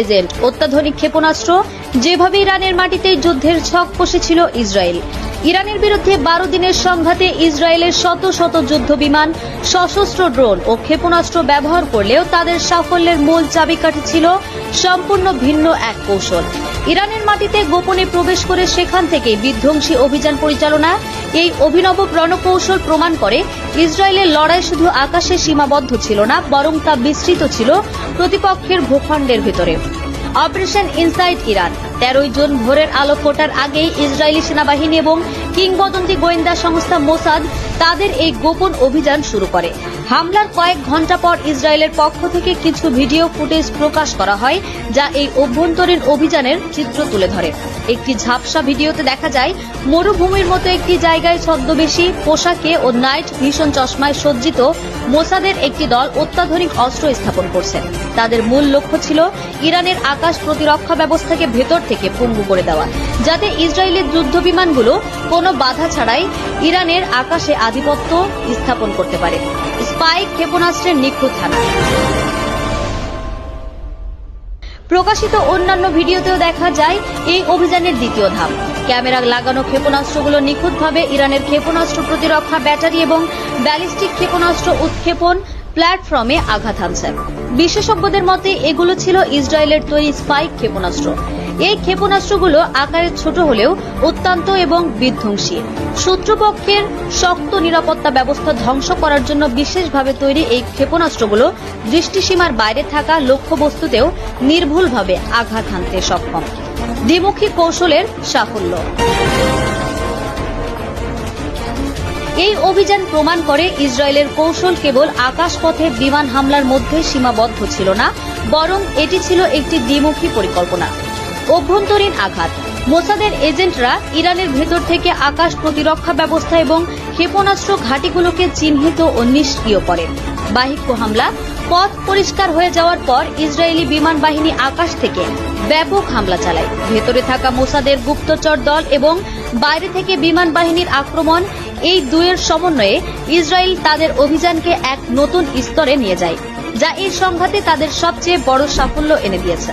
Agent অত্যাধুনিক ক্ষেপণাস্ত্র যেভাবে ইরানের মাটিতে যুদ্ধের ছক কষেছিল ইসরায়েল। ইরানের বিরুদ্ধে বারো দিনের সংঘাতে ইসরায়েলের শত শত যুদ্ধ বিমান সশস্ত্র ড্রোন ও ক্ষেপণাস্ত্র ব্যবহার করলেও তাদের সাফল্যের মূল চাবিকাঠি ছিল সম্পূর্ণ ভিন্ন এক কৌশল। ইরানের মাটিতে গোপনে প্রবেশ করে সেখান থেকে বিধ্বংসী অভিযান পরিচালনা, এই অভিনব রণকৌশল প্রমাণ করে ইসরায়েলের লড়াই শুধু আকাশে সীমাবদ্ধ ছিল না, বরং তা বিস্তৃত ছিল প্রতিপক্ষের ভূখণ্ডের ভিতরে। অপারেশন ইনসাইড ইরান, তেরোই জুন ভোরের আলো ফোটার আগেই ইসরায়েলি সেনাবাহিনী এবং কিংবদন্তি গোয়েন্দা সংস্থা মোসাদ তাদের এই গোপন অভিযান শুরু করে। হামলার কয়েক ঘণ্টা পর ইসরায়েলের পক্ষ থেকে কিছু ভিডিও ফুটেজ প্রকাশ করা হয়, যা এই অভ্যন্তরীণ অভিযানের চিত্র তুলে ধরে। একটি ঝাপসা ভিডিওতে দেখা যায়, মরুভূমির মতো একটি জায়গায় ছদ্মবেশী, পোশাকে ও নাইট ভীষণ চশমায় সজ্জিত মোসাদের একটি দল অত্যাধুনিক অস্ত্র স্থাপন করছেন তাদের মূল লক্ষ্য ছিল ইরানের আকাশ প্রতিরক্ষা ব্যবস্থাকে ভেতর থেকে পঙ্গু করে দেওয়া, যাতে ইসরায়েলের যুদ্ধ বিমানগুলো কোনো বাধা ছাড়াই ইরানের আকাশে আধিপত্য স্থাপন করতে পারে। স্পাইক ক্ষেপণাস্ত্রের নিখুঁত হানা প্রকাশিত অন্যান্য ভিডিওতেও দেখা যায় এই অভিযানের দ্বিতীয় ধাপ। ক্যামেরা লাগানো ক্ষেপণাস্ত্রগুলো নিখুঁতভাবে ইরানের ক্ষেপণাস্ত্র প্রতিরক্ষা ব্যাটারি এবং ব্যালিস্টিক ক্ষেপণাস্ত্র উৎক্ষেপণ প্ল্যাটফর্মে আঘাত হানছে। বিশেষজ্ঞদের মতে, এগুলো ছিল ইসরায়েলের তৈরি স্পাইক ক্ষেপণাস্ত্র। এই ক্ষেপণাস্ত্রগুলো আকারে ছোট হলেও অত্যন্ত এবং বিধ্বংসী। শত্রুপক্ষের শক্ত নিরাপত্তা ব্যবস্থা ধ্বংস করার জন্য বিশেষভাবে তৈরি এই ক্ষেপণাস্ত্রগুলো দৃষ্টিসীমার বাইরে থাকা লক্ষ্যবস্তুতেও নির্ভুলভাবে আঘাত হানতে সক্ষম। দ্বিমুখী কৌশলের সাফল্য। এই অভিযান প্রমাণ করে ইসরায়েলের কৌশল কেবল আকাশপথে বিমান হামলার মধ্যে সীমাবদ্ধ ছিল না, বরং এটি ছিল একটি দ্বিমুখী পরিকল্পনা। অভ্যন্তরীণ আঘাত। মোসাদের এজেন্টরা ইরানের ভেতর থেকে আকাশ প্রতিরক্ষা ব্যবস্থা এবং ক্ষেপণাস্ত্র ঘাঁটিগুলোকে চিহ্নিত ও নিষ্ক্রিয় করেন। বাহিক্য হামলা পথ পরিষ্কার হয়ে যাওয়ার পর ইসরায়েলি বিমান বাহিনী আকাশ থেকে ব্যাপক হামলা চালায়। ভেতরে থাকা মোসাদের গুপ্তচর দল এবং বাইরে থেকে বিমান বাহিনীর আক্রমণ এই দুয়ের সমন্বয়ে ইসরায়েল তাদের অভিযানকে এক নতুন স্তরে নিয়ে যায়, যা এই সংঘাতে তাদের সবচেয়ে বড় সাফল্য এনে দিয়েছে।